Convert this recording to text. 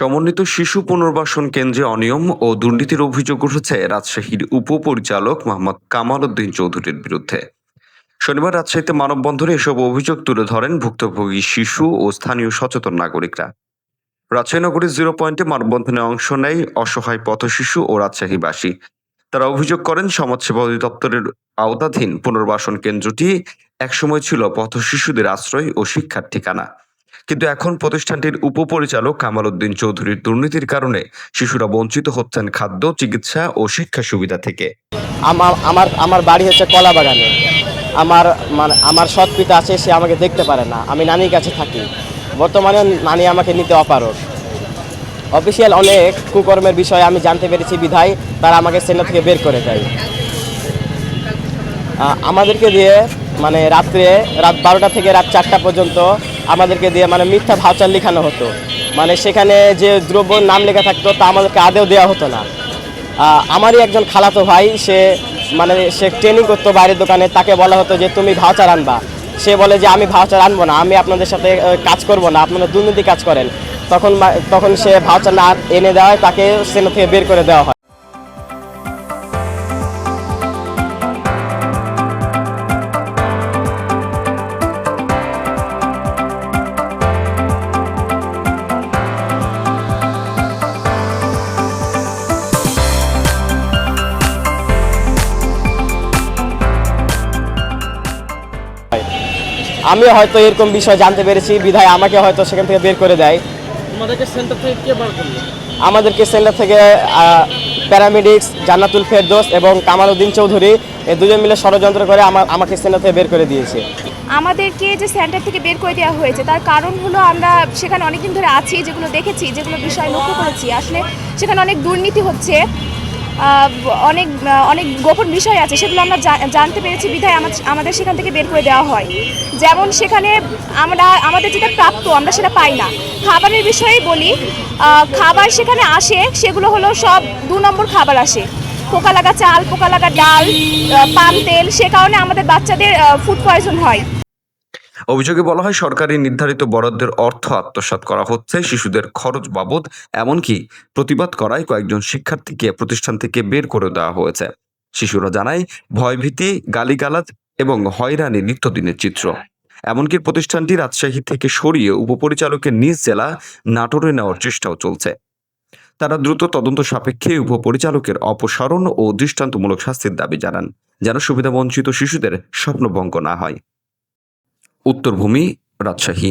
সমন্বিত শিশু পুনর্বাসন কেন্দ্রে অনিয়ম ও দুর্নীতির অভিযোগ উঠেছে রাজশাহীর উপপরিচালক মোহাম্মদ কামাল উদ্দিন চৌধুরীর বিরুদ্ধে। শনিবার রাজশাহীতে মানববন্ধনে এসব অভিযোগ তুলে ধরেন ভুক্তভোগী শিশু ও স্থানীয় সচেতন নাগরিকরা। রাজশাহী নগরীর জিরো পয়েন্টে মানববন্ধনে অংশ নেয় অসহায় পথ শিশু ও রাজশাহীবাসী। তারা অভিযোগ করেন, সমাজসেবা অধিদপ্তরের আওতাধীন পুনর্বাসন কেন্দ্রটি একসময় ছিল পথ শিশুদের আশ্রয় ও শিক্ষার ঠিকানা। কিন্তু এখন প্রতিষ্ঠানটির উপপরিচালক কামাল উদ্দিন চৌধুরীর দুর্নীতির কারণে শিশুরা বঞ্চিত হচ্ছেন খাদ্য, চিকিৎসা ও শিক্ষা সুবিধা থেকে। আমার আমার আমার বাড়ি হচ্ছে কলা বাগানে আমার মানে আমার সৎ পিতা আছে, সে আমাকে দেখতে পারে না। আমি নানির কাছে থাকি। বর্তমানে নানি আমাকে নিতে অপারক অফিসিয়াল অনেক কুকর্মের বিষয়ে আমি জানতে পেরেছি বিধায়, তারা আমাকে সেনা থেকে বের করে দেয়। আমাদেরকে দিয়ে মানে রাত্রে রাত বারোটা থেকে রাত চারটা পর্যন্ত আমাদেরকে দিয়ে মানে মিথ্যা ভাউচার লেখানো হতো। মানে সেখানে যে দ্রব্য নাম লেখা থাকতো, তা আমাদেরকে আদেও দেওয়া হতো না। আমারই একজন খালাতো ভাই, সে মানে সে ট্রেনিং করতো বাইরের দোকানে, তাকে বলা হতো যে, তুমি ভাউচার আনবা। সে বলে যে, আমি ভাউচার আনব না, আমি আপনাদের সাথে কাজ করব না, আপনারা দুর্নীতি কাজ করেন। তখন তখন সে ভাউচার না এনে দেওয়া হয় তাকে সেনা থেকে বের করে দেওয়া হয়। আমি হয়তো এরকম বিষয় জানতে পেরেছি বিধায় আমাকে হয়তো সেখান থেকে বের করে দেয়। তোমাদেরকে সেন্টার থেকে কে বার করল? আমাদেরকে সেন্টার থেকে প্যারামেডিক্স জান্নাতুল ফেরদোস এবং কামাল উদ্দিন চৌধুরী এই দুজন মিলে ষড়যন্ত্র করে আমার আমাকে সেন্টার থেকে বের করে দিয়েছে। আমাদেরকে যে সেন্টার থেকে বের করে দেওয়া হয়েছে তার কারণ হলো আমরা সেখানে অনেকদিন ধরে আছি যেগুলো দেখেছি যেগুলো বিষয় লক্ষ্য করেছি। আসলে সেখানে অনেক দুর্নীতি হচ্ছে। অনেক অনেক গোপন বিষয় আছে, সেগুলো আমরা জানতে পেরেছি, বিধায় আমা- আমাদের সেখান থেকে বের করে দেওয়া হয়। যেমন সেখানে আমরা, আমাদের যেটা প্রাপ্ত আমরা সেটা পাই না। খাবারের বিষয়েই বলি খাবার সেখানে আসে, সেগুলো হলো সব দু নম্বর খাবার আসে। পোকা লাগা চাল, পোকা লাগা ডাল পাম তেল, সে কারণে আমাদের বাচ্চাদের ফুড পয়জন হয়। অভিযোগে বলা হয়, সরকারি নির্ধারিত বরাদ্দের অর্থ আত্মসাৎ করা হচ্ছে, শিশুদের খরচ বাবদ, এমনকি প্রতিবাদ করায় কয়েকজন শিক্ষার্থীকে প্রতিষ্ঠান থেকে বের করে দেওয়া হয়েছে। শিশুরা জানায়, ভয়ভীতি, গালিগালাজ এবং হয়রানি নিত্যদিনের চিত্র। এমনকি প্রতিষ্ঠানটি রাজশাহী থেকে সরিয়ে উপপরিচালকের নিজ জেলা নাটোরে নেওয়ার চেষ্টাও চলছে। তারা দ্রুত তদন্ত সাপেক্ষে উপপরিচালকের অপসারণ ও দৃষ্টান্তমূলক শাস্তির দাবি জানান, যেন সুবিধাবঞ্চিত শিশুদের স্বপ্নভঙ্গ না হয়। উত্তরভূমি রাজশাহী।